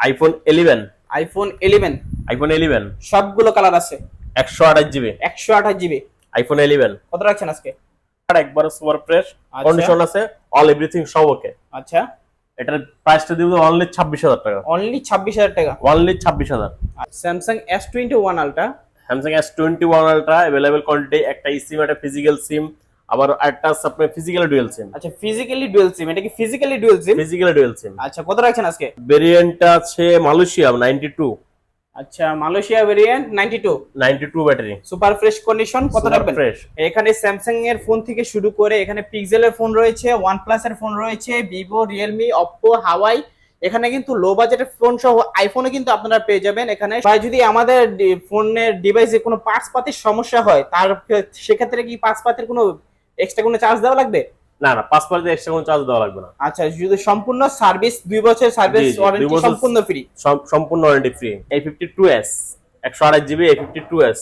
IPhone eleven iPhone eleven iPhone eleven সবগুলো colour আছে। একশো আঠাশ জিবি একশো আঠাশ জিবি আইফোন ইলেভেন কত রাখছেন আজকে? একবারে সুপার ফ্রেশ। কন্ডিশন আছে অল এভরিথিং সব ওকে আচ্ছা। এটার প্রাইসটা দিব অনলি ছাব্বিশ হাজার টাকা। অনলি ছাব্বিশ হাজার টাকা। অনলি ছাব্বিশ হাজার। Samsung S twenty one ultra Samsung S twenty one ultra available quality একটা সিম একটা ফিজিক্যাল সিম আবার একটা আছে আপনার ফিজিক্যাল ডুয়েল সিম আচ্ছা ফিজিক্যালি ডুয়েল সিম এটা কি physically dual SIM physical dual SIM আচ্ছা কত রাখছেন আজকে? ভেরিয়েন্টটা আছে মালয়েশিয়া নাইনটি টু আচ্ছা Malaysia variant ninety two ninety two battery super fresh condition কত রাখবেন? ফ্রেশ এখানে স্যামসাং এর ফোন থেকে শুরু করে এখানে পিক্সেলের ফোন রয়েছে প্লাস এর ফোন রয়েছে ভিভো রিয়েলমি অপো হাওয়াই এখানে কিন্তু লো বাজেটের ফোন সহ আইফোনে কিন্তু আপনারা পেয়ে যাবেন এখানে। যদি আমাদের ফোনের ডিভাইসে কোনো পার্টস পাতির সমস্যা হয় তার সেক্ষেত্রে কি পার্টস পাতির কোনো এক্সট্রা কোনো চার্জ দেওয়া লাগবে? না না পাঁচ পার্সেন্ট এক্সট্রা কোনো চার্জ দেওয়া লাগবে না। আচ্ছা যদি সম্পূর্ণ সার্ভিস দুই বছর সার্ভিস ওয়ারেন্টি সম্পূর্ণ ফ্রি সম্পূর্ণ ওয়ারেন্টি ফ্রি এই ফিফটি টু এস একশো আঠাশ জিবি এই ফিফটি টু এস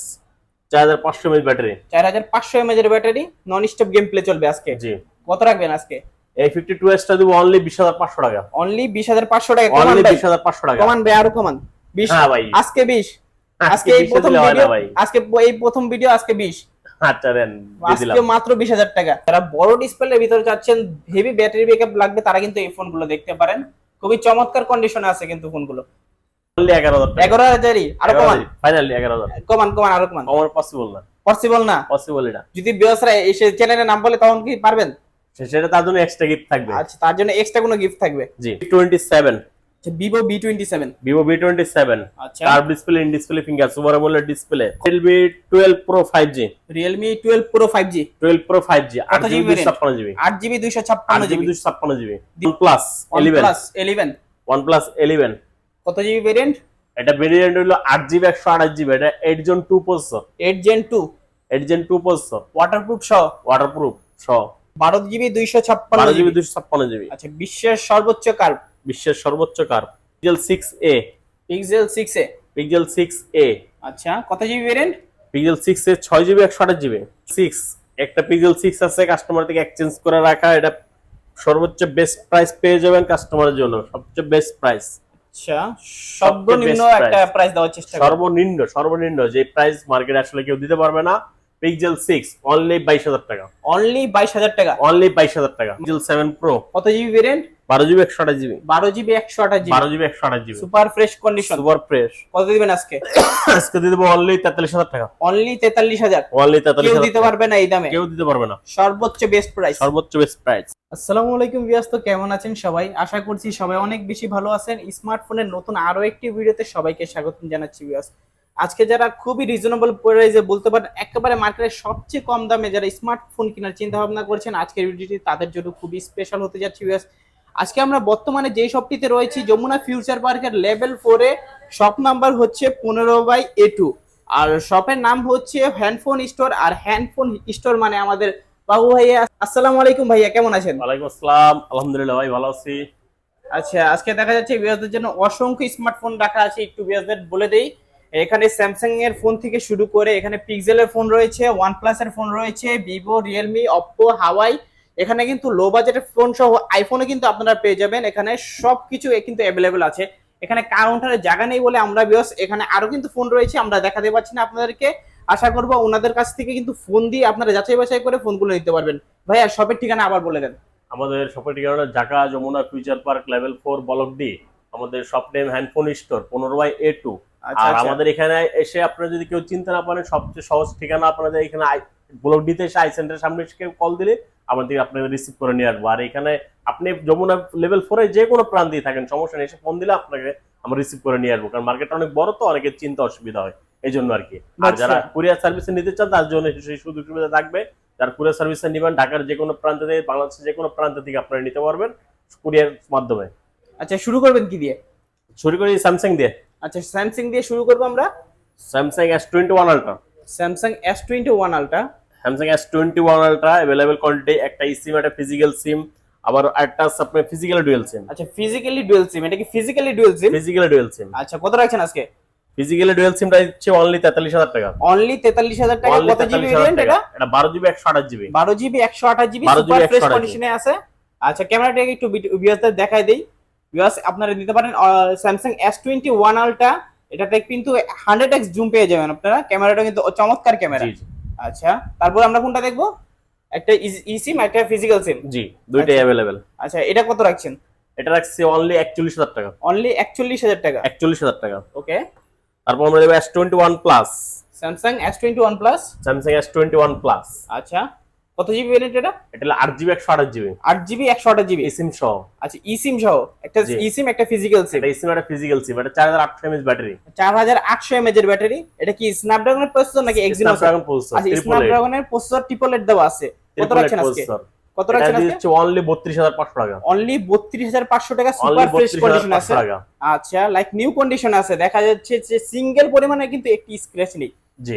চার হাজার পাঁচশো এমএচ ব্যাটারি চার হাজার পাঁচশো এমএজ এর battery non stop game play চলবে আজকে? জি। কত রাখবেন আজকে? এই ফিফটি টু এসটা দিব অনলি বিশ হাজার পাঁচশো টাকা। অনলি বিশ হাজার পাঁচশো টাকা কমান অনলি বিশ হাজার পাঁচশো টাকা। কমান ভাই আরও কমান। বিশ? হ্যাঁ ভাই। আজকে বিশ? আজকে এই প্রথম ভিডিও আজকে এই প্রথম ভিডিও আজকে বিশ। আচ্ছা দেন আজকে মাত্র বিশ হাজার টাকা। যারা বড় ডিসপ্লের ভিতরে চাচ্ছেন হেভি ব্যাটারি ব্যাকআপ লাগবে তারা কিন্তু এই ফোনগুলো দেখতে পারেন। খুবই চমৎকার কন্ডিশনে আছে কিন্তু ফোনগুলো এগারো হাজারই? আরও কমান। ফাইনালি এগারো হাজার। কমান কমান আরও কমান। পসিবল না। পসিবল না? পসিবল যদি বিয়সরা এসে চ্যানেলের নাম বলে তখন কি পারবেন? সেটা তার জন্য এক্সট্রা গিফট থাকবে। আচ্ছা তার জন্য এক্সট্রা কোনো গিফট থাকবে? জি। Twenty seven Vivo V twenty seven Vivo V twenty seven curve display in display finger super AMOLED display LB twelve pro five G Realme twelve pro five G twelve pro five G আট GB ছাপ্পান্ন GB আট GB দুইশো ছাপ্পান্ন GB GB ছাপ্পান্ন GB plus eleven plus eleven one plus eleven কত GB variant এটা variant হলো আট জিবি একশো আঠাশ জিবি এটা eight gen two processor eight gen two eight gen two processor waterproof সহ। ওয়াটারপ্রুফ সহ। বারো জিবি দুইশো ছাপ্পান্ন জিবি জিবি ছাপ্পান্ন জিবি আচ্ছা বিশ্বের সর্বোচ্চ কার্ভ বিশ্বের সর্বোচ্চ কার Pixel six A Pixel six A Pixel six A আচ্ছা কত GB variant Pixel six A ছয় জিবি একশো আঠাশ জিবি সিক্স একটা পিক্সেল সিক্স আছে কাস্টমার থেকে এক্সচেঞ্জ করে রাখা এটা সর্বোচ্চ বেস্ট প্রাইস পেয়ে যাবেন কাস্টমারের জন্য সবচেয়ে বেস্ট প্রাইস আচ্ছা সর্বনিম্ন একটা প্রাইস দেওয়ার চেষ্টা সর্বনিম্ন সর্বনিম্ন যে প্রাইস মার্কেটে আসলে কেউ দিতে পারবে না। পিক্সেল সিক্স অনলি বাইশ হাজার টাকা। অনলি বাইশ হাজার টাকা? অনলি বাইশ হাজার টাকা। পিক্সেল সেভেন প্রো কত জিবি ভেরিয়েন্ট বারো জিবি একশো আঠাশ জিবি বারো জিবি একশো আঠাশ জিবি বারো জিবি একশো আঠাশ GB super fresh condition super fresh কত দিবেন আজকে? আজকে দিয়ে দেবো অনলি তেতাল্লিশ হাজার টাকা। অনলি তেতাল্লিশ হাজার। অনলি তেতাল্লিশ কেউ দিতে পারবে না এই দামে। কেউ দিতে পারবে না। সর্বোচ্চ বেস্ট প্রাইস সর্বোচ্চ বেস্ট প্রাইস আসসালামু আলাইকুম ভিউয়ার্স তো কেমন আছেন সবাই? আশা করছি সবাই অনেক বেশি ভালো আছেন। স্মার্টফোনের নতুন আরও একটি ভিডিওতে সবাইকে স্বাগত জানাচ্ছি ভিউয়ার্স আজকে যারা খুবই রিজনেবল প্রাইসে বলতে পারেন একেবারে মার্কেটের সবচেয়ে কম দামে যারা স্মার্টফোন কেনার চিন্তা ভাবনা করছেন আজকের ভিডিওটি তাদের জন্য খুবই স্পেশাল হতে যাচ্ছে ভিউয়ার্স আজকে আমরা বর্তমানে যেই শপটিতে রয়েছি যমুনা ফিউচার পার্কের লেভেল ফোরে শপ নাম্বার হচ্ছে পনেরো বাই এ টু আর শপের নাম হচ্ছে হ্যান্ডফোন স্টোর আর হ্যান্ডফোন স্টোর মানে আমাদের বাবু ভাইয়া। আসসালামু আলাইকুম ভাইয়া কেমন আছেন? ওয়ালাইকুম আসসালাম আলহামদুলিল্লাহ ভাই ভালো আছি। আচ্ছা আজকে দেখা যাচ্ছে বিয়াসদের জন্য অসংখ্য স্মার্টফোন রাখা আছে একটু বিয়াসদের বলে দেই। এখানে স্যামসাং এর ফোন থেকে শুরু করে এখানে পিক্সেলের ফোন রয়েছে ওয়ান প্লাস এর ফোন রয়েছে ভিভো রিয়েলমি অপো হাওয়াই এখানে কিন্তু লো বাজেটের ফোন সহ আইফোনে কিন্তু আপনারা পেয়ে যাবেন। এখানে সবকিছু এ কিন্তু অ্যাভেলেবেল আছে। এখানে কাউন্টারে জায়গা নেই বলে আমরা বিয়স এখানে আরও কিন্তু ফোন রয়েছে, আমরা দেখাতে পারছি না আপনাদেরকে। আশা করব ওনাদের কাছ থেকে কিন্তু ফোন দিয়ে আপনারা যাচাই বাছাই করে ফোনগুলো নিতে পারবেন। ভাইয়া শপের ঠিকানা আবার বলে দেন। আমাদের শপের ঠিকানা Dhaka Jamuna future park level four block D আমাদের শপ নেম হ্যান্ডফোন স্টোর পনেরো বাই এ টু আর আচ্ছা। আমাদের এখানে এসে আপনারা যদি কেউ চিন্তা না পারেন সবচেয়ে সহজ ঠিকানা আপনাদের এখানে ব্লক ডিতে এসে আই সেন্টারের সামনে এসে কল দিলে আমাদের আপনাদের রিসিভ করে নিয়ে আসব। আর এখানে আপনি যমুনা লেভেল ফোরে যে কোনো প্রান্তেই থাকেন সমস্যা নেই। এসে ফোন দিলে আপনাকে আমরা রিসিভ করে নিয়ে আসব। কারণ মার্কেটটা অনেক বড় তো অনেকের চিন্তা অসুবিধা হয়। এই জন্য আর কি। আর আচ্ছা। যারা কুরিয়ার সার্ভিসে নিতে চান তার জন্য সেই সুযোগ সুবিধা থাকবে। যারা কুরিয়ার সার্ভিসে নেবেন ঢাকার যে কোনো প্রান্ত থেকে বাংলাদেশের যে কোনো প্রান্ত থেকে আপনারা নিতে পারবেন কুরিয়ার মাধ্যমে। আচ্ছা শুরু করবেন কি দিয়ে? শুরু করি স্যামসাং দিয়ে। আচ্ছা স্যামসাং দিয়ে শুরু করব আমরা? Samsung S twenty one ultra Samsung S twenty one ultra Samsung S twenty one ultra available quantity একটা সিম একটা ফিজিক্যাল সিম আবার একটা আপনার ফিজিক্যাল ডুয়েল সিম আচ্ছা ফিজিক্যালি ডুয়েল সিম এটা কি physically dual SIM physical dual SIM আচ্ছা কত রাখছেন আজকে? ফিজিক্যাল ডুয়েল সিমটা হচ্ছে অনলি তেতাল্লিশ হাজার টাকা। অনলি তেতাল্লিশ হাজার টাকা কত জিবি ভেরিয়েন্ট এটা? এটা বারো জিবি একশো আঠাশ জিবি বারো জিবি একশো আঠাশ জিবি সুপার ফ্রেশ কন্ডিশনে আছে। আচ্ছা ক্যামেরাটাকে একটু ভিউয়ারদের দেখাই দেই। ভিউয়ার্স আপনারা নিতে পারেন স্যামসাং এস টোয়েন্টি ওয়ান আলটা এটাতে কিন্তু হান্ড্রেড এক্স জুম পেয়ে যাবেন আপনারা। ক্যামেরাটা কিন্তু চমৎকার ক্যামেরা। আচ্ছা তারপর আমরা কোনটা দেখব? একটা ই সিম একটা ফিজিক্যাল সিম জি দুইটাই আচ্ছা। অ্যাভেলেবেল আচ্ছা এটা কত রাখছেন? এটা রাখছি অনলি একচল্লিশ হাজার টাকা। অনলি একচল্লিশ হাজার টাকা। একচল্লিশ হাজার টাকা। ওকে। তারপর আমরা দেবো S twenty one plus Samsung S twenty one plus Samsung S twenty one plus আচ্ছা। কত জিবি ভেরিয়েন্ট এটা? এটা হলো আট জিবি একশো আঠাশ জিবি আট জিবি একশো আঠাশ জিবি সিম সহ। আচ্ছা ই সিম সহ? একটা জি। ই সিম একটা ফিজিক্যাল সিম এটা সিম একটা ফিজিক্যাল সিম এটা চার হাজার আটশো এমএস ব্যাটারি চার হাজার আটশো এমএজ এর ব্যাটারি এটা কি স্ন্যাপড্রাগনের প্রসেসর নাকি এক্সিনোস স্ন্যাপড্রাগন প্রসেসর আচ্ছা স্ন্যাপড্রাগনের প্রসেসর ট্রিপল এইট দেওয়া আছে। কত রাখছেন আজকে? কত এটা রাখছেন আজকে অনলি বত্রিশ হাজার পাঁচশো টাকা। অনলি বত্রিশ হাজার পাঁচশো টাকা সুপার ফ্রেশ কন্ডিশন আছে। আচ্ছা লাইক নিউ কন্ডিশন আছে। দেখা যাচ্ছে যে সিঙ্গেল পরিমাণে কিন্তু একটি স্ক্র্যাচ নেই।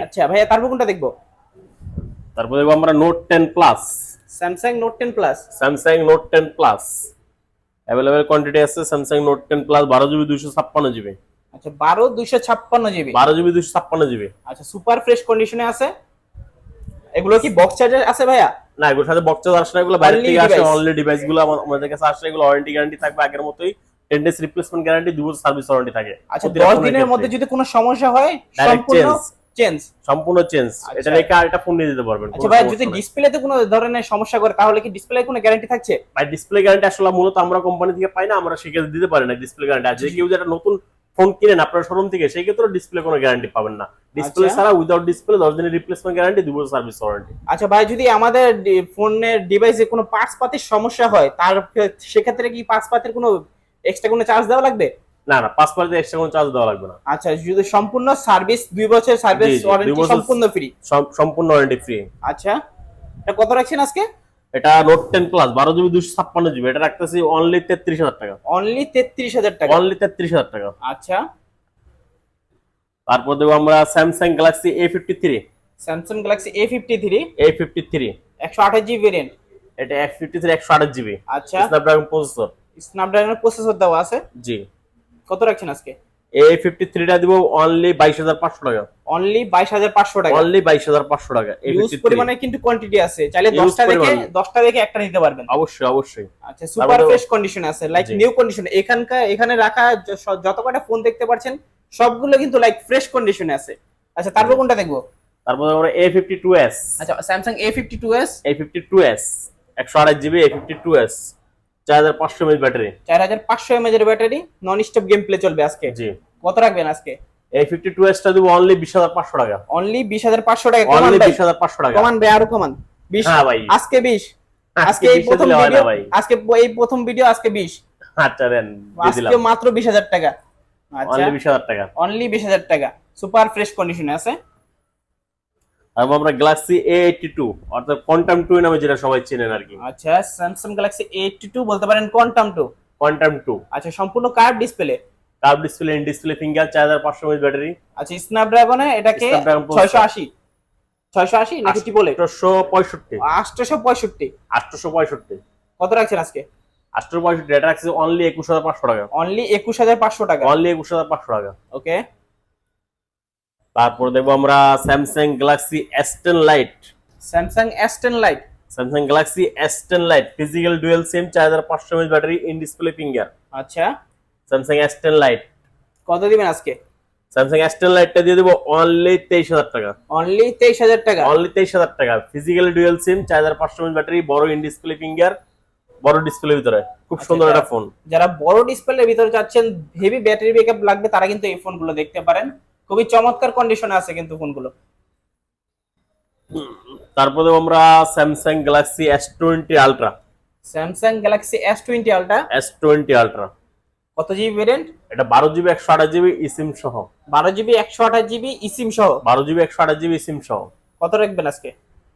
আচ্ছা ভাইয়া তারপর কোনটা দেখব? তারপর দেখব আমরা note ten plus Samsung note ten plus Samsung note ten plus available quantity আছে স্যামসাং নোট টেন প্লাস বারো জিবি দুইশো ছাপ্পান্ন জিবি। আচ্ছা বারো দুইশো ছাপ্পান্ন জিবি। বারো জিবি দুইশো ছাপ্পান্ন জিবি। আচ্ছা সুপার ফ্রেশ কন্ডিশনে আছে? এগুলো কি বক্স চার্জার আছে ভাইয়া? না এগুলোর সাথে বক্স আসে না এগুলো বাইরে থেকে আসে অনলি ডিভাইসগুলো আমাদের কাছে আসলে এগুলো ওয়ারেন্টি গ্যারান্টি থাকবে আগের মতোই টেন ডেজ রিপ্লেসমেন্ট গ্যারান্টি দু বছর সার্ভিস ওয়ারেন্টি থাকে। আচ্ছা প্রতিটা দশ ফোনের দিনের মধ্যে যদি কোনো সমস্যা হয় সম্পূর্ণ। চেঞ্জ? সম্পূর্ণ চেঞ্জ। আচ্ছা। এটা রেখে আর এটা ফোন নিয়ে দিতে পারবেন আচ্ছা ভাই যদি ডিসপ্লেতে কোনো ধরনের সমস্যা করে তাহলে কি ডিসপ্লে কোনো গ্যারান্টি থাকছে? ভাই ডিসপ্লে গ্যারান্টি আসলে মূলত আমরা কোম্পানি থেকে পাই না আমরা সেক্ষেত্রে দিতে পারি না ডিসপ্লে গ্যারান্টি আর যদি কেউ যেটা নতুন ফোন কিনেন আপনার শোরুম থেকে সেই ক্ষেত্রে ডিসপ্লে কোনো গ্যারান্টি পাবেন না। ডিসপ্লে আচ্ছা। ছাড়া উইদাউট ডিসপ্লে দশ দিনের রিপ্লেসমেন্ট গ্যারান্টি দু বছর সার্ভিস ওয়ারেন্টি আচ্ছা ভাই যদি আমাদের ফোনের ডিভাইসে কোনো পার্টস পাতির সমস্যা হয় তার সেক্ষেত্রে কি পার্টস পাতির কোনো এক্সট্রা কোনো চার্জ দেওয়া লাগবে? না না পাঁচ এক্সট্রা কোনো চার্জ দেওয়া লাগবে না। আচ্ছা যদি সম্পূর্ণ সার্ভিস দুই বছর সার্ভিস ওয়ারেন্টি সম্পূর্ণ ফ্রি সম্পূর্ণ ওয়ারেন্টি ফ্রি আচ্ছা এটা কত রাখছেন আজকে? এটা নোট টেন প্লাস বারো জিবি দুশো ছাপ্পান্ন জিবি। এটা রাখতেছি অনলি তেত্রিশ হাজার টাকা। অনলি তেত্রিশ হাজার টাকা? অনলি তেত্রিশ হাজার টাকা। আচ্ছা। তারপর দেবো আমরা Samsung galaxy A fifty three Samsung galaxy A fifty three A fifty three একশো আঠাশ জিবি ভেরিয়েন্ট এটা এক ফিফটি থ্রি একশো আঠাশ জিবি। আচ্ছা। স্ন্যাপড্রাগন প্রসেসর স্ন্যাপড্রাগনের প্রসেসর দেওয়া আছে? জি। কত রাখছেন আজকে? এ ফিফটি থ্রিটা দিব অনলি বাইশ হাজার পাঁচশো টাকা। অনলি বাইশ হাজার পাঁচশো টাকা। অনলি বাইশ হাজার পাঁচশো টাকা ইউজ পরিমাণে কিন্তু কোয়ান্টিটি আছে। চাইলে দশটা দেখে দশটা দেখে একটা নিতে পারবেন। অবশ্যই অবশ্যই। আচ্ছা সুপার ফ্রেশ কন্ডিশন আছে লাইক নিউ কন্ডিশন এখানকার এখানে রাখা যত কটা ফোন দেখতে পাচ্ছেন সবগুলো কিন্তু লাইক ফ্রেশ কন্ডিশনে আছে। আচ্ছা তারপর কোনটা দেখব? তারপর আমরা এ ফিফটি টু এস আচ্ছা Samsung A fifty two S A fifty two S একশো আঠাশ GB A fifty two S চার হাজার পাঁচশো এমএচ ব্যাটারি। চার হাজার পাঁচশো এমএজ এর battery non stop game play চলবে আজকে। জি। কত রাখবেন আজকে? এ ফিফটি টু এসটা দিব অনলি বিশ হাজার পাঁচশো টাকা। অনলি বিশ হাজার পাঁচশো টাকা। কমান অনলি ভাই। বিশ হাজার পাঁচশো টাকা। কমান ভাই আরও কমান। বিশ? হ্যাঁ ভাই। আজকে বিশ? আজকে আজকে এই প্রথম ভিডিও আজকে এই প্রথম ভিডিও আজকে বিশ। আচ্ছা দেন আজকে মাত্র বিশ হাজার টাকা। আচ্ছা। অনলি বিশ হাজার টাকা। অনলি বিশ হাজার টাকা। সুপার ফ্রেশ কন্ডিশনে আছে। তারপর আমরা গ্যালাক্সি এ এইটটি টু অর্থাৎ কোয়ান্টাম টু নামে যেটা সবাই চেনেন আর কি। আচ্ছা স্যামসাং গ্যালাক্সি এইটটি টু বলতে পারেন কোয়ান্টাম টু কোয়ান্টাম টু আচ্ছা সম্পূর্ণ curve display curve display in display finger চার হাজার পাঁচশো এমএচ ব্যাটারি আচ্ছা স্ন্যাপড্রাগনে এটাকে। ছয়শো আশি। ছয়শো আশি নাকি ট্রিপল এইট আটশোশো পঁয়ষট্টি। আটশোশো পঁয়ষট্টি। আটশোশো পঁয়ষট্টি। কত রাখছেন আজকে? আটশো পঁয়ষট্টি এটা রাখছে অনলি একুশ হাজার পাঁচশো টাকা। অনলি একুশ হাজার পাঁচশো টাকা। অনলি একুশ হাজার পাঁচশো টাকা। ওকে তারপর দেখব আমরা Samsung galaxy S ten lite Samsung S ten lite Samsung galaxy S ten lite physical dual SIM চার হাজার পাঁচশো mAh battery in display finger আচ্ছা। স্যামসাং এস টেন লাইট কত দিবেন আজকে? স্যামসাং এস টেন লাইটটা দিয়ে দেবো অনলি তেইশ হাজার টাকা। অনলি তেইশ হাজার টাকা। অনলি তেইশ হাজার টাকা। ফিজিক্যাল ডুয়েল সিম চার হাজার পাঁচশো এমএচ ব্যাটারি বড় ইন ডিসপ্লে ফিঙ্গার বড় ডিসপ্লে ভিতরে। খুব আচ্ছা, সুন্দর একটা ফোন যারা বড় ডিসপ্লের ভিতরে চাচ্ছেন হেভি ব্যাটারি ব্যাকআপ লাগবে তারা কিন্তু এই ফোনগুলো দেখতে পারেন। খুবই চমৎকার কন্ডিশনে আছে কিন্তু ফোনগুলো তারপরে আমরা Samsung galaxy S twenty ultra Samsung galaxy S twenty ultra S twenty ultra কত জিবি ভেরিয়েন্ট এটা বারো জিবি একশো আঠাশ জিবি ইসিম সহ। বারো জিবি একশো আঠাশ জিবি ইসিম সহ। বারো জিবি একশো আঠাশ জিবি সিম সহ। কত রাখবেন আজকে?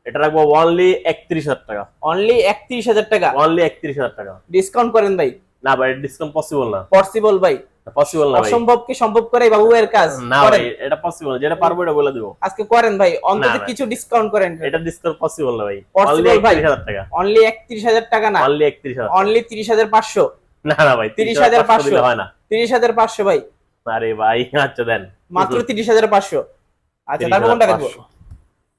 এটা রাখব অনলি একত্রিশ হাজার টাকা। অনলি একত্রিশ হাজার টাকা। অনলি একত্রিশ হাজার টাকা। ডিসকাউন্ট করেন ভাই। না ভাই ডিসকাউন্ট পসিবল না। পসিবল ভাই। পসিবল না ভাই। অসম্ভবকে সম্ভব করে বাবু এর কাজ? না ভাই এটা পসিবল যেটা পারব এটা বলে দেবো। আজকে করেন ভাই অন্তত কিছু ডিসকাউন্ট করেন। এটা ডিসকাউন্ট পসিবল না ভাই। অনলি ভাই। একত্রিশ হাজার টাকা। অনলি একত্রিশ হাজার টাকা না। অনলি একত্রিশ হাজার। অনলি তিরিশ হাজার পাঁচশো। না না ভাই 30,500 দিলে হয় না। তিরিশ হাজার পাঁচশো ভাই। আরে ভাই আচ্ছা দেন। মাত্র তিরিশ হাজার পাঁচশো। আচ্ছা তারপর কোনটা দেখব? 30,500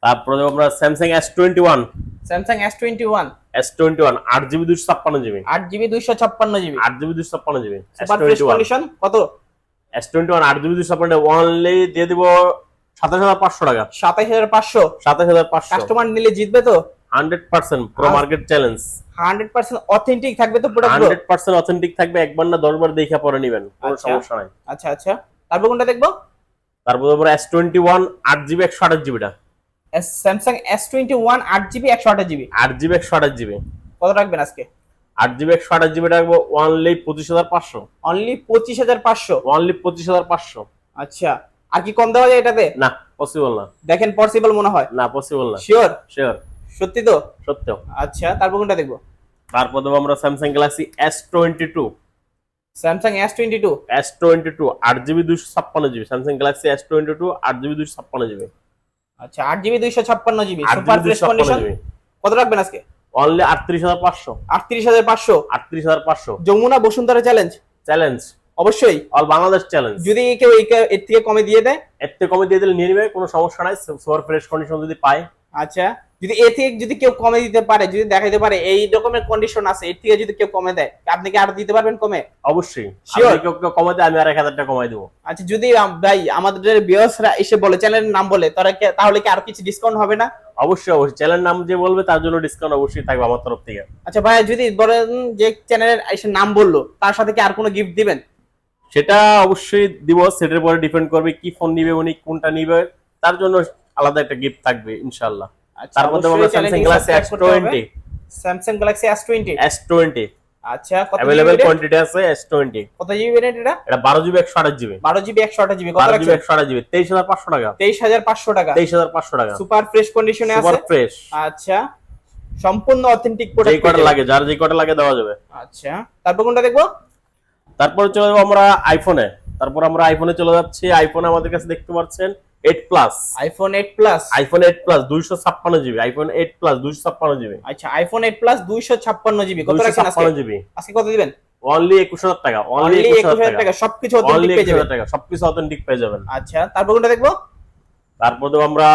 তারপরে আমরা Samsung S twenty one Samsung S twenty one S twenty one আট জিবি দুশো ছাপ্পান্ন জিবি। আট জিবি দুইশো ছাপ্পান্ন জিবি। আট জিবি দুশো ছাপ্পান্ন জিবি। কন্ডিশন কত? এস টোয়েন্টি ওয়ান আট জিবি দুশো ছাপ্পান্ন অনলি দিয়ে দিব সাতাশ হাজার পাঁচশো টাকা। সাতাইশ হাজার পাঁচশো। সাতাশ হাজার পাঁচশো। কাস্টমার নিলে জিতবে তো? Hundred percent pro market challenge hundred percent authentic থাকবে তো প্রোডাক্ট হান্ড্রেড পার্সেন্ট অথেন্টিক থাকবে একবার না দশবার দেখে পরে নিবেন কোনো আচ্ছা। সমস্যা নাই। আচ্ছা আচ্ছা। তারপর কোনটা দেখব? তারপর এস টোয়েন্টি ওয়ান আট জিবি একশো আঠাশ জিবিটা স্যামসাং এস টোয়েন্টি ওয়ান আট জিবি একশো আঠাশ জিবি আট জিবি একশো আঠাশ জিবি কত রাখবেন আজকে? আট জিবি একশো আঠাশ জিবি রাখব ওয়ানলি পঁচিশ হাজার পাঁচশো। অনলি পঁচিশ হাজার পাঁচশো? ওয়ানলি পঁচিশ হাজার পাঁচশো। আচ্ছা আর কি কম দেওয়া যায় এটাতে? না পসিবল না। দেখেন পসিবল মনে হয়। না পসিবল না। শিওর শিওর সত্যি তো? সত্য। আচ্ছা তারপর কোনটা দেখব? তারপর দেবো আমরা Samsung galaxy S twenty two Samsung S twenty two S twenty two আট জিবি দুশো ছাপ্পান্ন GB Samsung galaxy S twenty two আট জিবি দুশো ছাপ্পান্ন জিবি আচ্ছা আট জিবি দুইশো ছাপ্পান্ন জিবি সুপার ফ্রেশ কন্ডিশন কত রাখবেন আজকে? অনলি আটত্রিশ হাজার পাঁচশো। আটত্রিশ হাজার পাঁচশো? আটত্রিশ হাজার পাঁচশো। যমুনা বসুন্ধরা চ্যালেঞ্জ চ্যালেঞ্জ অবশ্যই। অল বাংলাদেশ চ্যালেঞ্জ যদি কেউ এর থেকে কমে দিয়ে দেয়? এর থেকে কমে দিয়ে দিলে নিয়ে নেবে কোনো সমস্যা নাই। সুপার ফ্রেশ কন্ডিশন যদি পায়। আচ্ছা। যদি এ থেকে যদি কেউ কমে দিতে পারে যদি দেখাইতে পারে এই রকমের কন্ডিশন আছে এর থেকে যদি কেউ কমে দেয় আপনি কি আর দিতে পারবেন কমে? অবশ্যই. আপনি কেউ কেউ কমাতে আমি আর এক হাজার টাকা কমাই দেবো। আচ্ছা যদি ভাই আমাদের বিয়সরা এসে বলে চ্যানেলের নাম বলে তারা তাহলে কি আর কিছু ডিসকাউন্ট হবে না? অবশ্যই অবশ্যই। চ্যানেল নাম যে বলবে তার জন্য ডিসকাউন্ট অবশ্যই থাকবে আমার তরফ থেকে। আচ্ছা ভাই যদি বলেন যে চ্যানেলের এসে নাম বলল তার সাথে কি আর কোনো গিফট দিবেন? সেটা অবশ্যই দিব সেটার পরে ডিপেন্ড করবে কি ফোন নিবে উনি কোনটা নিবে তার জন্য আলাদা একটা গিফট থাকবে ইনশাআল্লাহ। আচ্ছা, তারপর দেবো আমরা Samsung galaxy S twenty Samsung galaxy S twenty S twenty আচ্ছা কত কোয়ান্টিটি আছে এস টোয়েন্টি কত জিবি ভেরিয়েন্ট এটা? এটা বারো জিবি একশো আঠাশ জিবি বারো জিবি একশো আঠাশ জিবি কত বারো জিবি টাকা। তেইশ হাজার পাঁচশো টাকা। তেইশ হাজার পাঁচশো টাকা। সুপার ফ্রেশ কন্ডিশনে সুপার ফ্রেশ আচ্ছা। সম্পূর্ণ অথেন্টিক প্রোডাক্ট কটা লাগে যার যে কটা লাগে দেওয়া যাবে। আচ্ছা। তারপর কোনটা দেখব? তারপর চলে যাব আমরা আইফোনে তারপর আমরা আইফোনে চলে যাচ্ছি। আইফোনে আমাদের কাছে দেখতে পাচ্ছেন eight plus iPhone eight plus iPhone eight plus দুইশো ছাপ্পান্ন জিবি আইফোন এইট প্লাস দুইশো ছাপ্পান্ন জিবি আচ্ছা আইফোন এইট প্লাস দুইশো ছাপ্পান্ন জিবি কত রাখছেন আজকে? ছাপ্পান্ন জিবি আজকে কত দিবেন? অনলি একুশ হাজার টাকা অনলি অনলি একুশ একুশ হাজার হাজার টাকা। টাকা সবকিছু অথেন্টিক পেয়ে যাবেন। টাকা সবকিছু অথেন্টিক পেয়ে যাবেন। আচ্ছা তারপর কোনটা দেখব? তারপর দেবো আমরা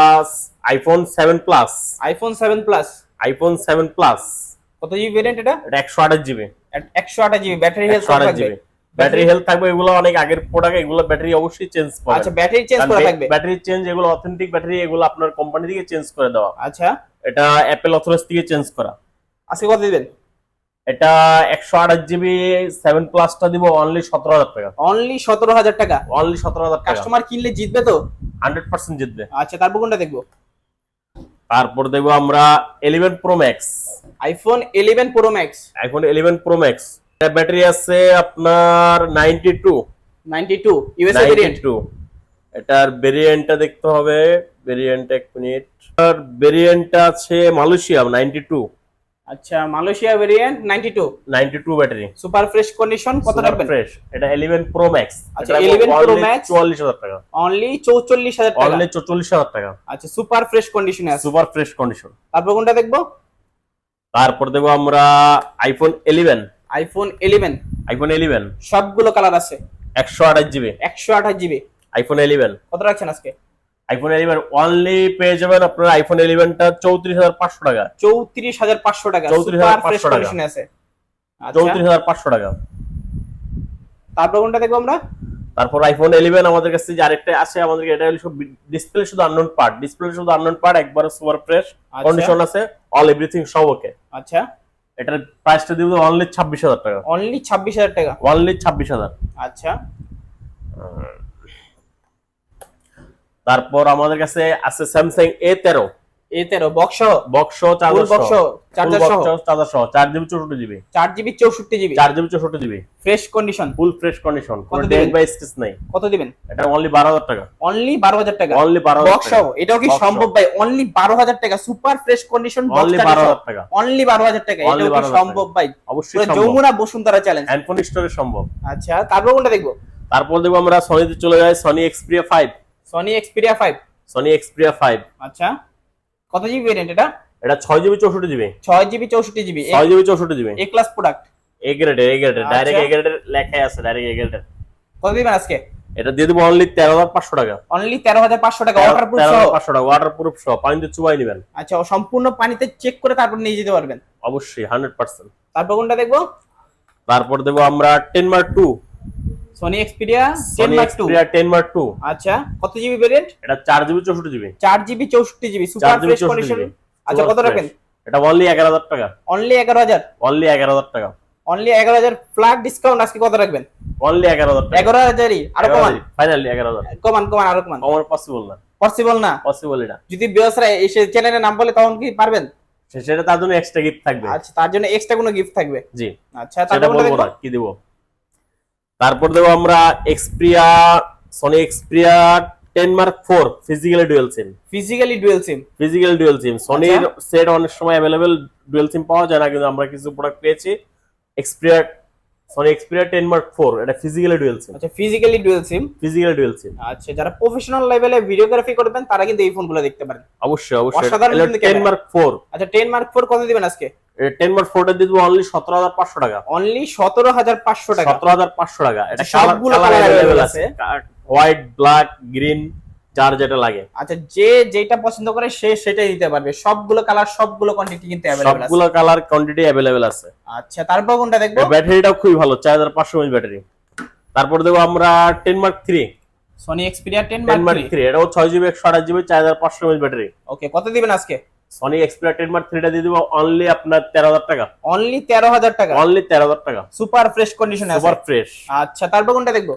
iPhone seven plus iPhone seven plus iPhone seven plus কত জিবি ভেরিয়েন্ট এটা? এটা একশো আঠাশ জিবি একশো আঠাশ জিবি ব্যাটারি হেলথ একশো আঠাশ জিবি ব্যাটারি হেলথ থাকবে এগুলো অনেক আগের প্রোডাক্ট এগুলো ব্যাটারি অবশ্যই চেঞ্জ করে। আচ্ছা ব্যাটারি চেঞ্জ করা থাকবে? ব্যাটারি চেঞ্জ এগুলো অথেন্টিক ব্যাটারি এগুলো আপনার কোম্পানি থেকে চেঞ্জ করে দেওয়া। আচ্ছা। এটা অ্যাপেল অথরাইজ থেকে চেঞ্জ করা। আজকে কত দিবেন? এটা একশো আঠাশ জিবি সেভেন প্লাসটা দিব অনলি সতেরো হাজার টাকা। অনলি সতেরো হাজার টাকা? অনলি সতেরো হাজার টাকা। কাস্টমার কিনলে জিতবে তো? হান্ড্রেড পার্সেন্ট জিতবে। আচ্ছা তারপর কোনটা দেখব? তারপর দেখব আমরা eleven pro max iPhone eleven pro max iPhone eleven pro max battery আছে আপনার ninety two. Ninety two USA variant এটার ভেরিয়েন্টটা দেখতে হবে ভেরিয়েন্ট এক মিনিট আর ভেরিয়েন্টটা আছে মালয়েশিয়া নাইনটি টু। আচ্ছা Malaysia variant ninety two. Ninety two battery. Super fresh condition কত রাখবেন? ফ্রেশ এটা ইলেভেন প্রো ম্যাক্স আচ্ছা, 11 প্রো ম্যাক্স চুয়াল্লিশ হাজার টাকা। অনলি চৌচল্লিশ হাজার টাকা। অনলি চল্লিশ হাজার টাকা। আচ্ছা সুপার ফ্রেশ কন্ডিশনে আছে। সুপার ফ্রেশ কন্ডিশন তারপর কোনটা দেখব? তারপর দেখব আমরা iPhone eleven iPhone eleven iPhone eleven সবগুলো কালার আছে। একশো আঠাশ জিবি একশো আঠাশ জিবি আইফোন ইলেভেন কত রাখছেন আজকে? আইফোন ইলেভেন অনলি পেয়ে যাবেন আপনার আইফোন ইলেভেনটা চৌত্রিশ হাজার পাঁচশো টাকা। চৌত্রিশ হাজার পাঁচশো টাকা। 34,500 সুপার ফ্রেশ টাকা। কন্ডিশনে আছে। আচ্ছা। চৌত্রিশ হাজার পাঁচশো টাকা। তারপর কোনটা দেখব আমরা? তারপর আইফোন ইলেভেন আমাদের কাছে যে আরেকটা আছে আমাদের এটা হলো সব ডিসপ্লে শুধু আননোন পার্ট ডিসপ্লে শুধু আননোন পার্ট একবার সুপার ফ্রেশ। কন্ডিশন আছে অল এভরিথিং সব ওকে আচ্ছা। এটার প্রাইসটা দিব অনলি ছাব্বিশ হাজার টাকা। অনলি ছাব্বিশ হাজার টাকা? অনলি ছাব্বিশ হাজার। আচ্ছা। তারপর আমাদের কাছে আছে স্যামসাং এ তেরো এ তেরো box box charger box charger সহ? চার্জার সহ চার জিবি চৌষট্টি জিবি। চার জিবি চৌষট্টি জিবি। চার জিবি চৌষট্টি GB. Fresh condition full fresh condition কোনো ডেট বাই স্কেচ নাই। কত দিবেন? এটা অনলি বারো হাজার টাকা। অনলি বারো হাজার টাকা। অনলি বারো এটাও কি সম্ভব ভাই? অনলি বারো হাজার টাকা। সুপার ফ্রেশ কন্ডিশন অনলি বারো হাজার টাকা। অনলি বারো হাজার টাকা। Only এটাও কি সম্ভব ভাই? অবশ্যই যমুনা বসুন্ধরা চ্যালেঞ্জ হ্যান্ডফোন স্টোরে সম্ভব। আচ্ছা তারপর কোনটা দেখব? তারপর দেখব আমরা সনিতে চলে যাই Sony Xperia five Sony Xperia five Sony Xperia five আচ্ছা। কত জিবি ভেরিয়েন্ট এটা? এটা ছয় জিবি চৌষট্টি জিবি ছয় জিবি চৌষট্টি জিবি ছয় জিবি চৌষট্টি GB A class product A গ্রেডের এ গ্রেডের আচ্ছা। ডাইরেক্ট এ গ্রেডের লেখাই আছে ডাইরেক্ট এ গ্রেডের কত দিবেন আজকে? এটা দিয়ে দেবো অনলি তেরো হাজার পাঁচশো টাকা। অনলি তেরো হাজার পাঁচশো টাকা ওয়াটার প্রুফ সহ? পাঁচশো টাকা ওয়াটার প্রুফ সহ পানিতে চুবাই নেবেন। আচ্ছা ও সম্পূর্ণ পানিতে চেক করে তারপর নিয়ে যেতে পারবেন। অবশ্যই হান্ড্রেড পার্সেন্ট তারপর কোনটা দেখব? তারপর দেবো আমরা ten mark two Sony Xperia mark Xperia mark আচ্ছা কত জিবি ভেরিয়েন্ট এটা চার জিবি চৌষট্টি জিবি চার জিবি চৌষট্টি জিবি সুপার ফ্রেশ কন্ডিশন আচ্ছা কত রাখবেন এটা অনলি এগারো হাজার টাকা। অনলি এগারো হাজার? অনলি এগারো হাজার টাকা। অনলি এগারো হাজার। ফ্ল্যাট ডিসকাউন্ট আজকে কত রাখবেন? অনলি টাকা। আরও কমান ফাইনালি এগারো হাজার। কমান কমান আরও কমান আমার পসিবল না। পসিবল না? পসিবল এটা। যদি বিয়সরা এসে চ্যানেলের নাম বলে তখন কি পারবেন? সেটা তার জন্য এক্সট্রা গিফট থাকবে। আচ্ছা তার জন্য এক্সট্রা কোনো গিফট থাকবে? জি। আচ্ছা তারপর কি দেবো? তারপর দেবো আমরা Xperia Sony Xperia ten mark four physically dual SIM physically dual SIM physical dual SIM সনির। Set অনেক সময় অ্যাভেলেবেল ডুয়েল সিম পাওয়া যায় না কিন্তু আমরা কিছু প্রোডাক্ট পেয়েছি। Xperia Sony Xperia ten mark four এটা ফিজিক্যালি ডুয়েল সিম আচ্ছা physically dual SIM physically dual SIM আচ্ছা যারা প্রফেশনাল লেভেলে ভিডিওগ্রাফি করবেন তারা কিন্তু এই ফোনগুলো দেখতে পারেন। অবশ্যই অবশ্যই। টেন। মার্ক ফোর আচ্ছা টেন মার্ক ফোর কত দিবেন আজকে? টেন মার্ক ফোরটা দিয়ে দেবো অনলি সতেরো হাজার পাঁচশো টাকা। অনলি সতেরো হাজার পাঁচশো টাকা। সতেরো হাজার পাঁচশো টাকা। এটা আচ্ছা, সবগুলো কালার আছে। হোয়াইট ব্ল্যাক গ্রিন যার যেটা লাগে। আচ্ছা যে যেটা পছন্দ করে সে সেটাই দিতে পারবে। সবগুলো কালার সবগুলো কোয়ান্টিটি কিন্তু অ্যাভেলেবল আছে। সবগুলো কালার কোয়ান্টিটি অ্যাভেলেবেল আছে। আচ্ছা তারপর কোনটা দেখব? ব্যাটারিটাও খুবই ভালো চার হাজার পাঁচশো এমএচ ব্যাটারি তারপর দেবো আমরা ten mark three Sony Xperia ten mark three এটাও ছয় জিবি একশো আঠাশ জিবি চার পাঁচশো এমএচ ব্যাটারি ওকে কত দিবেন আজকে? সনি এক্সপিরিয়া টেন মার্ক থ্রিটা দিয়ে দেবো অনলি আপনার তেরো হাজার টাকা। অনলি তেরো হাজার টাকা? অনলি তেরো হাজার টাকা। Super fresh condition super fresh আচ্ছা তারপর কোনটা দেখব?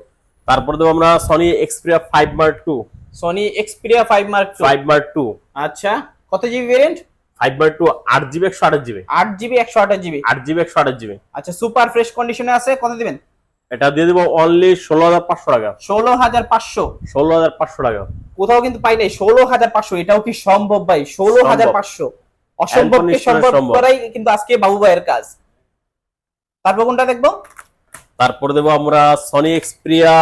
তারপর দেবো আমরা Sony Xperia five mark two Sony Xperia five mark five mark two আচ্ছা কত GB variant five mark two আট জিবি একশো আঠাশ জিবি আট জিবি একশো আঠাশ জিবি আট জিবি একশো আঠাশ জিবি আচ্ছা সুপার ফ্রেশ কন্ডিশনে আছে কত দিবেন? এটা দিয়ে দেবো অনলি ষোলো হাজার পাঁচশো টাকা। ষোলো হাজার পাঁচশো। ষোলো হাজার পাঁচশো টাকা। কোথাও কিন্তু পাই নাই। ষোলো হাজার পাঁচশো এটাও কি সম্ভব ভাই? ষোলো হাজার পাঁচশো অসম্ভবকে সম্ভব। করাই কিন্তু আজকে বাবু ভাইয়ের কাজ। তারপর কোনটা দেখব? তারপর দেবো আমরা Sony Xperia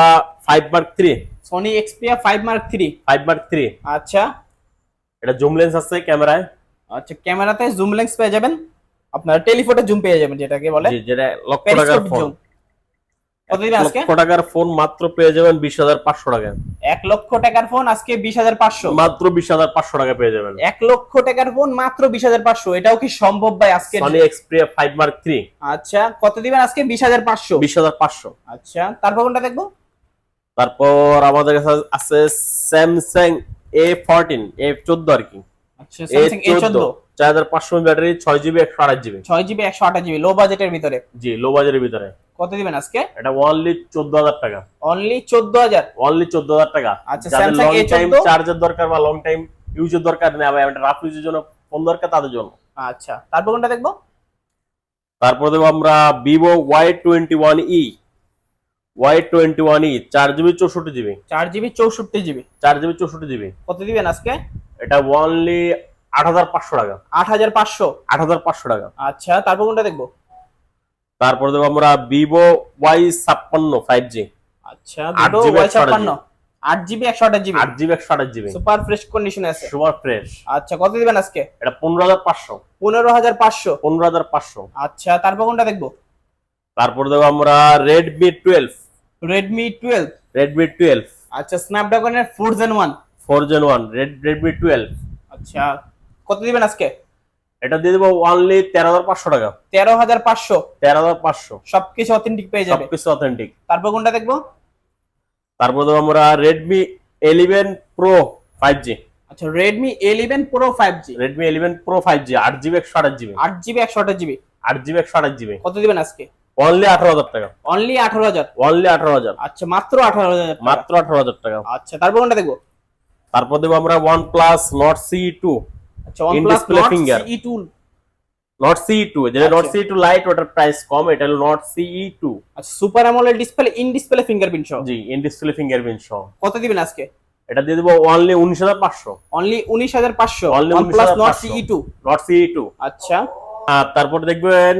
five mark three Sony Xperia five mark three five mark three আচ্ছা। এটা জুম লেন্স আছে ক্যামেরায়। আচ্ছা ক্যামেরাতে জুম লেন্স পেয়ে যাবেন। আপনার টেলিফোটো জুম পেয়ে যাবেন যেটাকে বলে। যেটা লক্ষ টাকার ফোন জুম কত দিবেন আজকে লক্ষ টাকার ফোন মাত্র পেয়ে যাবেন বিশ হাজার পাঁচশো টাকা। এক লক্ষ টাকার ফোন আজকে বিশ হাজার পাঁচশো। মাত্র বিশ হাজার পাঁচশো টাকা পেয়ে যাবেন। এক লক্ষ টাকার ফোন মাত্র বিশ হাজার পাঁচশো। এটাও কি সম্ভব ভাই আজকে? Sony Xperia five mark three আচ্ছা কত দিবেন আজকে? বিশ হাজার পাঁচশো। বিশ হাজার পাঁচশো। আচ্ছা তারপর কোনটা দেখব? তারপর আমাদের কাছে আছে স্যামসাং এ ফোরটিন এ চোদ্দ আর কি। আচ্ছা এ চোদ্দ। চার হাজার পাঁচশো ব্যাটারি ছয় জিবি একশো আঠাশ জিবি ছয় জিবি একশো আঠাশ জিবি লো বাজেটের ভিতরে। জি লো বাজারের ভিতরে। কত দিবেন আজকে? এটা অনলি চোদ্দ হাজার টাকা। অনলি চোদ্দ হাজার? অনলি চোদ্দ হাজার টাকা। আচ্ছা, লং টাইম চার্জের দরকার বা লং টাইম ইউজের দরকার নেই আবার রাফ ইউজের জন্য ফোন দরকার তাদের জন্য। আচ্ছা তারপর কোনটা দেখব? তারপর দেবো আমরা Vivo Y twenty one E Y twenty one E চার জিবি চৌষট্টি জিবি চার জিবি চৌষট্টি জিবি চার জিবি চৌষট্টি জিবি কত দিবেন আজকে? এটা অনলি আট হাজার পাঁচশো টাকা। আট হাজার পাঁচশো? আট হাজার পাঁচশো টাকা। আচ্ছা তারপর কোনটা দেখব? তারপর দেবো আমরা ভিভো ওয়াই ছাপ্পান্ন ফাইভ জি আচ্ছা আট আঠাশ ছাপ্পান্ন। আট জিবি একশো আঠাশ জিবি আট জিবি একশো আঠাশ জিবি সুপার ফ্রেশ কন্ডিশনে আছে। সুপার ফ্রেশ আচ্ছা কত দিবেন আজকে? এটা পনেরো হাজার পাঁচশো। পনেরো হাজার পাঁচশো। পনেরো হাজার পাঁচশো। আচ্ছা তারপর কোনটা দেখব? তারপর দেবো আমরা Redmi twelve Redmi twelve Redmi twelve আচ্ছা স্ন্যাপড্রাগনের four gen one four gen one red Redmi twelve আচ্ছা কত দিবেন আজকে? এটা দিয়ে দেবো অনলি তেরো হাজার পাঁচশো টাকা। তেরো হাজার পাঁচশো? তেরো হাজার পাঁচশো। সবকিছু অথেন্টিক পেয়ে যাবে। সবকিছু অথেন্টিক তারপর কোনটা দেখব? তারপর দেবো আমরা Redmi eleven pro five G আচ্ছা Redmi eleven pro five G Redmi eleven pro five G আট জিবি একশো আঠাশ জিবি। আট জিবি একশো আঠাশ জিবি। আট জিবি একশো আঠাশ জিবি। কত দিবেন আজকে? অনলি আঠারো হাজার টাকা। অনলি আঠারো হাজার। অনলি আঠারো হাজার। আচ্ছা মাত্র আঠারো হাজার মাত্র আঠারো হাজার টাকা। আচ্ছা তারপর কোনটা দেখব? তারপর দেবো আমরা one plus Nord C two আচ্ছা OnePlus In-display Nord. CE2 C two যেটা নট আচ্ছা। লাইট ওটার প্রাইস কম এটা হলো আচ্ছা super AMOLED display in display fingerprint সহ। জি ইন ডিসপ্লে ফিঙ্গারপ্রিন্ট সহ। কত দিবেন আজকে? এটা দিয়ে দেবো অনলি উনিশ হাজার পাঁচশো। অনলি উনিশ হাজার পাঁচশো Only OnePlus Nord 19,500 CE2 Nord CE two আচ্ছা। আর তারপর দেখবেন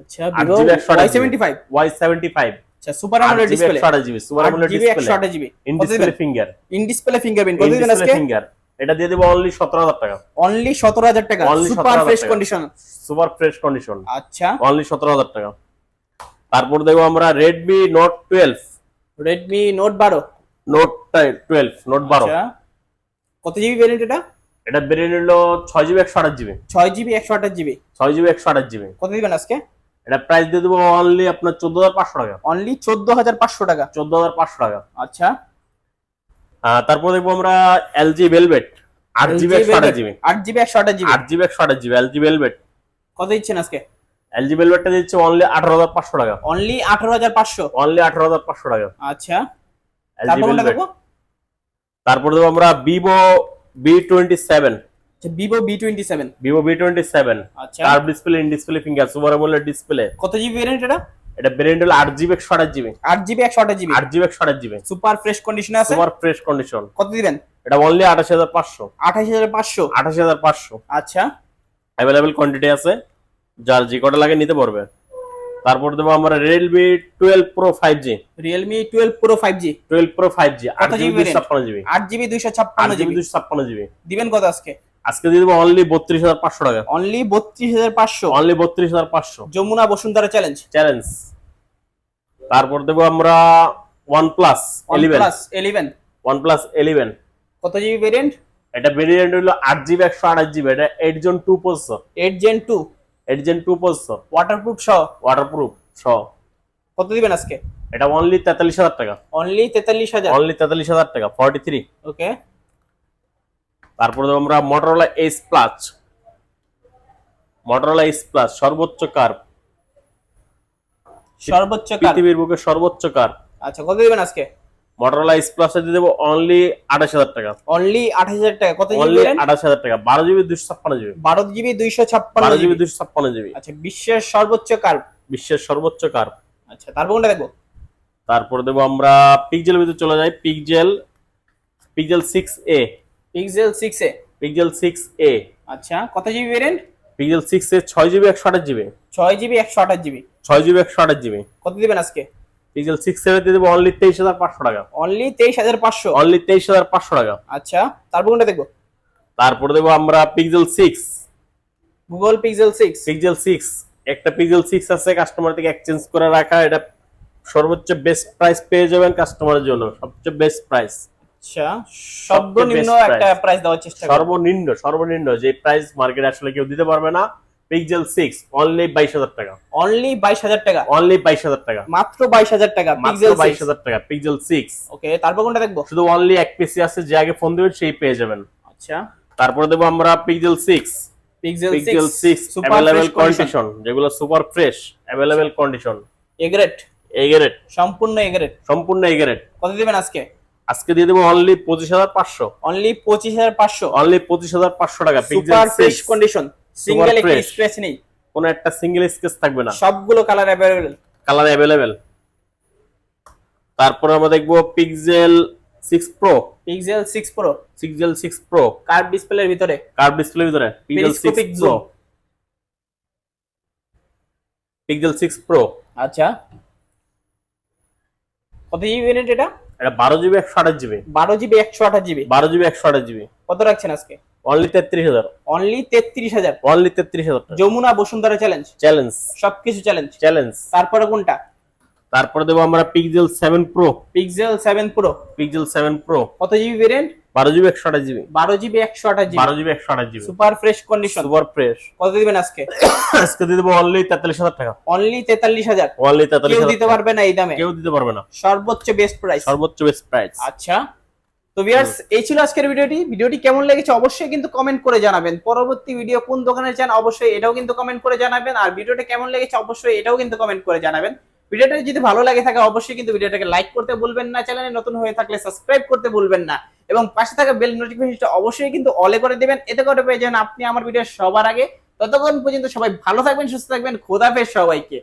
আচ্ছা আট Vivo জিবি একশো আঠাশ Y75 ওয়াই সেভেন্টি ফাইভ আচ্ছা super display GB super AMOLED display আঠাশ GB in display finger in display fingerprint কত ইন আজকে। ফিঙ্গার এটা দিয়ে দেবো অনলি সতেরো হাজার টাকা। অনলি সতেরো হাজার টাকা। Only super fresh condition super fresh condition আচ্ছা। অনলি সতেরো হাজার টাকা। তারপর দেখব আমরা Redmi note twelve Redmi note বারো। নোট টুয়েলভ নোট বারো। আচ্ছা। কত জিবি ভ্যারিয়েন্ট এটা? এটা বেরিয়ে নিলো ছয় জিবি একশো আঠাশ জিবি ছয় জিবি একশো আঠাশ জিবি ছয় জিবি একশো আঠাশ জিবি কত দিবেন আজকে? এটা প্রাইস দিয়ে দেবো অনলি আপনার চোদ্দ হাজার পাঁচশো টাকা। অনলি চোদ্দ হাজার পাঁচশো টাকা? চোদ্দ হাজার পাঁচশো টাকা। আচ্ছা। তারপর দেখব আমরা এলজি ভেলভেট আট জিবি একশো আঠাশ জিবি আট জিবি একশো আঠাশ জিবি আট জিবি একশো আঠাশ জিবি এলজি ভেলভেট কত দিচ্ছেন আজকে? এলজি ভেলভেটটা দিচ্ছে অনলি আঠারো হাজার পাঁচশো টাকা। অনলি আঠারো হাজার পাঁচশো? অনলি আঠারো হাজার পাঁচশো টাকা। আচ্ছা। এলজি ভেলভেট তারপর দেবো আমরা Vivo V twenty seven Vivo V twenty seven Vivo V twenty seven আচ্ছা। Curve display in display finger super display কত জিবি ভ্যারিয়েন্ট এটা? এটা হলো জিবি একশো আঠাশ জিবি আট জিবি একশো আঠাশ জিবি আট জিবি একশো আঠাশ জিবি সুপার ফ্রেশ কন্ডিশনে আছে? সুপার ফ্রেশ কন্ডিশন কত দিবেন? এটা অনলি আঠাশ হাজার পাঁচশো। আঠাশ হাজার পাঁচশো। আঠাশ হাজার পাঁচশো। আচ্ছা। অ্যাভেলেবেল কোয়ান্টিটি আছে। যার যে কটা লাগে নিতে পারবে। তারপর দেবো আমরা Realme twelve pro five G Realme twelve pro five G twelve pro five G আট জিবি GB দুশো ছাপ্পান্ন জিবি আট জিবি দুইশো আট ছাপ্পান্ন জিবি জিবি দুশো ছাপ্পান্ন জিবি দিবেন কত আজকে? আজকে দিয়ে দেবো অনলি বত্রিশ হাজার পাঁচশো টাকা। অনলি বত্রিশ হাজার পাঁচশো। অনলি বত্রিশ হাজার পাঁচশো। যমুনা বসুন্ধরা চ্যালেঞ্জ চ্যালেঞ্জ তারপর দেবো আমরা one plus eleven plus eleven one plus eleven কত জিবি ভেরিয়েন্ট এটা ভেরিয়েন্ট হলো আট জিবি একশো আঠাশ জিবি এটা eight gen two processor eight gen two eight gen two processor waterproof সহ। ওয়াটারপ্রুফ সহ। কত দিবেন আজকে? এটা অনলি তেতাল্লিশ হাজার টাকা। অনলি তেতাল্লিশ হাজার। অনলি তেতাল্লিশ হাজার টাকা ফর্টি থ্রি ওকে তারপরে আমরা Motorola S plus Motorola S plus সর্বোচ্চ কার? সর্বোচ্চ কার? পৃথিবীর বুকে সর্বোচ্চ কার? আচ্ছা কত দিবেন আজকে? মোটরোলা এস প্লাস দিয়ে দেবো অনলি আঠাশ হাজার টাকা। অনলি আঠাশ হাজার টাকা। কত অনলি আঠাশ হাজার টাকা। বারো জিবি দুশো ছাপ্পান্ন জিবি। বারো জিবি দুইশো ছাপ্পান্ন বারো জিবি। জিবি দুশো ছাপ্পান্ন জিবি। আচ্ছা বিশ্বের সর্বোচ্চ কার? বিশ্বের সর্বোচ্চ কার। আচ্ছা তারপর কোনটা দেখব? তারপরে দেবো আমরা পিকজেল ভিতরে চলে যাই। Pixel pixel six A pixel six A pixel six A আচ্ছা কত GB variant pixel six A ছয় জিবি একশো আঠাশ জিবি ছয় জিবি একশো আঠাশ জিবি ছয় জিবি একশো আঠাশ জিবি কত দিবেন আজকে? পিকজেল সিক্স এ দিয়ে দেবো অনলি তেইশ হাজার পাঁচশো টাকা। অনলি তেইশ হাজার পাঁচশো? অনলি তেইশ হাজার পাঁচশো টাকা। আচ্ছা তারপর কোনটা দেখব? তারপরে দেবো আমরা pixel six Google pixel six pixel six একটা পিকজেল সিক্স আছে কাস্টমার থেকে এক্সচেঞ্জ করে রাখা। এটা সর্বোচ্চ বেস্ট প্রাইস পেয়ে যাবেন কাস্টমারের জন্য সবচেয়ে বেস্ট প্রাইস আচ্ছা সর্বনিম্ন একটা প্রাইস দেওয়ার চেষ্টা সর্বনিম্ন সর্বনিম্ন যে প্রাইস মার্কেটে আসলে কেউ দিতে পারবে না অনলি বাইশ হাজার টাকা। অনলি বাইশ হাজার টাকা। অনলি বাইশ হাজার টাকা। মাত্র বাইশ হাজার টাকা মাত্র টাকা ওকে তারপর কোনটা দেখব? শুধু অনলি এক পিসি আছে যে আগে ফোন দেবেন সেই পেয়ে যাবেন। আচ্ছা। তারপরে দেবো আমরা pixel six pixel super condition যেগুলো super fresh available condition A grade A grade সম্পূর্ণ এগ্রেট সম্পূর্ণ এগারেট কত দিবেন আজকে? আজকে দিয়ে দেবো অনলি পঁচিশ হাজার পাঁচশো। অনলি পঁচিশ হাজার পাঁচশো। অনলি পঁচিশ হাজার পাঁচশো টাকা সুপার ফ্রেশ কন্ডিশন সিঙ্গেল একটি স্ক্র্যাচ নেই। কোনো একটা সিঙ্গেল স্কেচ থাকবে না। সবগুলো কালার অ্যাভেলেবেল কালার অ্যাভেলেবেল তারপরে আমরা দেখব pixel six pro pixel six pro pixel six pro curve ডিসপ্লের ভিতরে। কার্ভ ডিসপ্লের ভিতরে। Pixel six pro pixel six pro আচ্ছা। কত ভেরিয়েন্ট এটা? এটা বারো জিবি একশো আঠাশ জিবি। বারো জিবি একশো আঠাশ জিবি। বারো জিবি একশো আঠাশ জিবি। কত রাখছেন আজকে? অনলি তেত্রিশ হাজার। অনলি তেত্রিশ হাজার। অনলি তেত্রিশ হাজার যমুনা বসুন্ধরা চ্যালেঞ্জ চ্যালেঞ্জ সবকিছু চ্যালেঞ্জ চ্যালেঞ্জ তারপরে কোনটা? তারপরে দেবো আমরা pixel seven pro pixel seven pro pixel seven pro কত জিবি ভেরিয়েন্ট বারো জিবি একশো আঠাশ জিবি। বারো জিবি একশো আঠাশ জিবি। বারো জিবি একশো আঠাশ GB. Super fresh condition. Super fresh. কত দিবেন আজকে? আজকে দিয়ে দেবো অনলি তেতাল্লিশ হাজার টাকা। অনলি তেতাল্লিশ হাজার। অনলি তেতাল্লিশ কেউ দিতে পারবে না এই দামে। কেউ দিতে পারবে না। সর্বোচ্চ বেস্ট প্রাইস সর্বোচ্চ বেস্ট প্রাইস আচ্ছা। তো ভিউয়ার্স এই ছিল আজকের ভিডিওটি। ভিডিওটি কেমন লেগেছে অবশ্যই কিন্তু কমেন্ট করে জানাবেন। পরবর্তী ভিডিও কোন দোকানে চান অবশ্যই এটাও কিন্তু কমেন্ট করে জানাবেন। আর ভিডিওটা কেমন লেগেছে অবশ্যই এটাও কিন্তু কমেন্ট করে জানাবেন। ভিডিওটা যদি ভালো লাগে থাকে, অবশ্যই কিন্তু ভিডিওটাকে লাইক করতে বলবেন না চ্যানেলে নতুন হয়ে থাকলে সাবস্ক্রাইব করতে বলবেন না, এবং পাশে থাকা বেল নোটিফিকেশনটা অবশ্যই কিন্তু অলে করে দিবেন। এতে করে পেয়ে যাবেন আপনি আমার ভিডিও সবার আগে। ততক্ষণ পর্যন্ত সবাই ভালো থাকবেন, সুস্থ থাকবেন। খোদাফেজ সবাইকে।